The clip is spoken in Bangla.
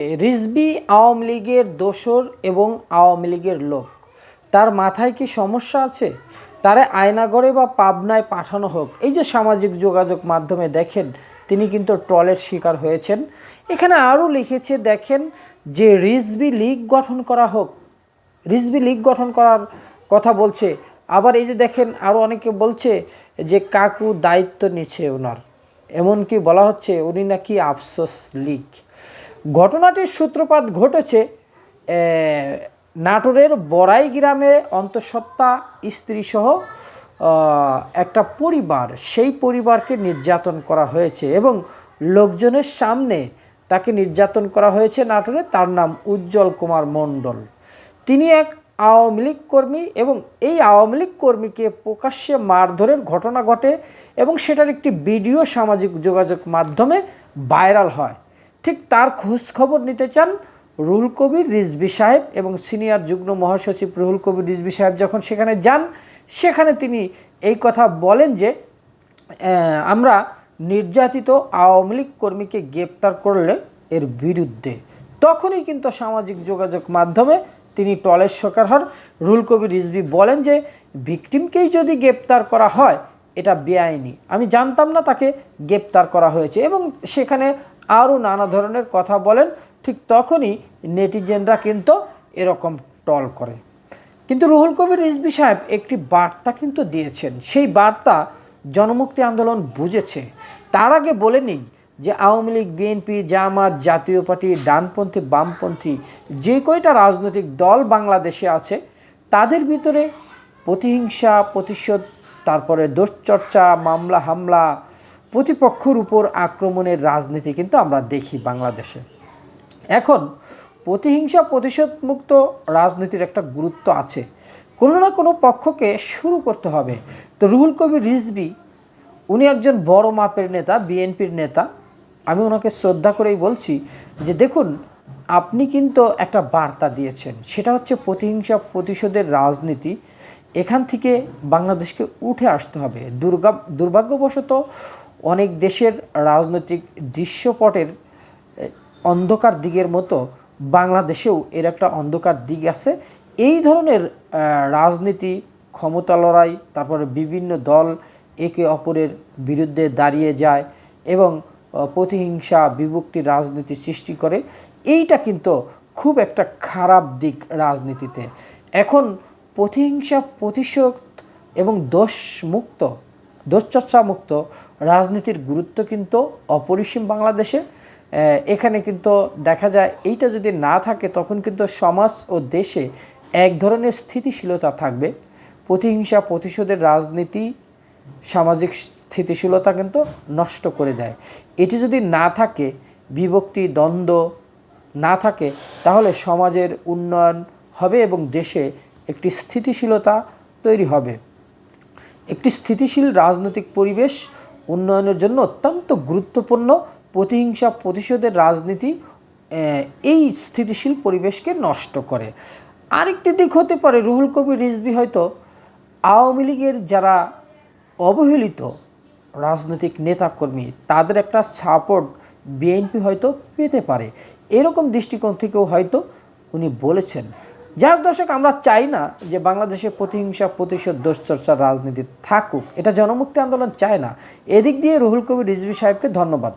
রিজবি আওয়ামী লীগের দোসর এবং আওয়ামী লীগের লোক। তার মাথায় কি সমস্যা আছে? তারে আয়নাগড়ে বা পাবনায় পাঠানো হোক। এই যে সামাজিক যোগাযোগ মাধ্যমে দেখেন, তিনি কিন্তু ট্রলের শিকার হয়েছেন। এখানে আরও লিখেছে, দেখেন, যে রিজবি লীগ গঠন করা হোক। রিজবি লীগ গঠন করার কথা বলছে। আবার এই যে দেখেন, আরও অনেকে বলছে যে কাকু দায়িত্ব নিচ্ছে ওনার। এমনকি বলা হচ্ছে উনি নাকি আফসোস লীগ। ঘটনাটির সূত্রপাত ঘটেছে নাটোরের বড়াই গ্রামে অন্তঃসত্ত্বা স্ত্রীসহ একটা পরিবার। সেই পরিবারকে নির্যাতন করা হয়েছে এবং লোকজনের সামনে তাকে নির্যাতন করা হয়েছে নাটোরে। তার নাম উজ্জ্বল কুমার মণ্ডল। তিনি এক আওয়ামী লীগ কর্মী এবং এই আওয়ামী লীগ কর্মীকে প্রকাশ্যে মারধরের ঘটনা ঘটে এবং সেটার একটি ভিডিও সামাজিক যোগাযোগ মাধ্যমে ভাইরাল হয়। ঠিক তার খোঁজ খবর নিতে চান রুহুল কবির রিজবি সাহেব এবং সিনিয়র যুগ্ম মহাসচিব রুহুল কবির রিজবি সাহেব যখন সেখানে যান, সেখানে তিনি এই কথা বলেন যে আমরা নির্যাতিত আওয়ামী লীগ কর্মীকে গ্রেপ্তার করলে এর বিরুদ্ধে। তখনই কিন্তু সামাজিক যোগাযোগ মাধ্যমে তিনি টলের হন। রুল কবির রিজবি বলেন যে, ভিকটিমকেই যদি গ্রেপ্তার করা হয়, এটা বেআইনি। আমি জানতাম না তাকে গ্রেপ্তার করা হয়েছে এবং সেখানে আরও নানা ধরনের কথা বলেন। ঠিক তখনই নেটিজেনরা কিন্তু এরকম টল করে। কিন্তু রুহুল কবির রিজবি সাহেব একটি বার্তা কিন্তু দিয়েছেন। সেই বার্তা জনমুক্তি আন্দোলন বুঝেছে। তার আগে বলে নিই যে আওয়ামী লীগ বিএনপি জামাত, জাতীয় পার্টি, ডানপন্থী, বামপন্থী যে কয়টা রাজনৈতিক দল বাংলাদেশে আছে, তাদের ভিতরে প্রতিহিংসা, প্রতিশোধ, তারপরে দোষচর্চা মামলা, হামলা, প্রতিপক্ষের উপর আক্রমণের রাজনীতি কিন্তু আমরা দেখি বাংলাদেশে। এখন প্রতিহিংসা প্রতিশোধ মুক্ত রাজনীতির একটা গুরুত্ব আছে। কোনো না কোনো পক্ষকে শুরু করতে হবে। তো রুহুল কবির রিজবি উনি একজন বড় মাপের নেতা বিএনপির নেতা। আমি ওনাকে শ্রদ্ধা করেই বলছি যে দেখুন, আপনি কিন্তু একটা বার্তা দিয়েছেন। সেটা হচ্ছে প্রতিহিংসা প্রতিশোধের রাজনীতি। এখান থেকে বাংলাদেশকে উঠে আসতে হবে। দুর্গা দুর্ভাগ্যবশত অনেক দেশের রাজনৈতিক দৃশ্যপটের অন্ধকার দিকের মতো বাংলাদেশেও এর একটা অন্ধকার দিক আছে। এই ধরনের রাজনীতি, ক্ষমতা লড়াই, তারপরে বিভিন্ন দল একে অপরের বিরুদ্ধে দাঁড়িয়ে যায় এবং প্রতিহিংসা বিভক্তির রাজনীতি সৃষ্টি করে। এইটা কিন্তু খুব একটা খারাপ দিক রাজনীতিতে। এখন প্রতিহিংসা, প্রতিশোধ এবং দোষমুক্ত মুক্ত রাজনীতির গুরুত্ব কিন্তু অপরিসীম বাংলাদেশে। এখানে কিন্তু দেখা যায়, এইটা যদি না থাকে, তখন কিন্তু সমাজ ও দেশে এক ধরনের স্থিতিশীলতা থাকবে। প্রতিহিংসা, প্রতিশোধের রাজনীতি সামাজিক স্থিতিশীলতা কিন্তু নষ্ট করে দেয়। এটি যদি না থাকে, বিভক্তি, দ্বন্দ্ব না থাকে, তাহলে সমাজের উন্নয়ন হবে এবং দেশে একটি স্থিতিশীলতা তৈরি হবে। একটি স্থিতিশীল রাজনৈতিক পরিবেশ উন্নয়নের জন্য অত্যন্ত গুরুত্বপূর্ণ প্রতিহিংসা প্রতিশোধের রাজনীতি এই স্থিতিশীল পরিবেশকে নষ্ট করে। আরেকটি দিক হতে পারে, রুহুল কবির রিজবি হয়তো আওয়ামী লীগের যারা অবহেলিত রাজনৈতিক নেতাকর্মী, তাদের একটা সাপোর্ট বিএনপি হয়তো পেতে পারে। এরকম দৃষ্টিকোণ থেকেও হয়তো উনি বলেছেন। যাই হোক দর্শক, আমরা চাই না যে বাংলাদেশে প্রতিহিংসা প্রতিশোধ দোষচর্চার রাজনীতি থাকুক। এটা জনমুক্তি আন্দোলন চায় না। এদিক দিয়ে রুহুল কবির রিজভি সাহেবকে ধন্যবাদ।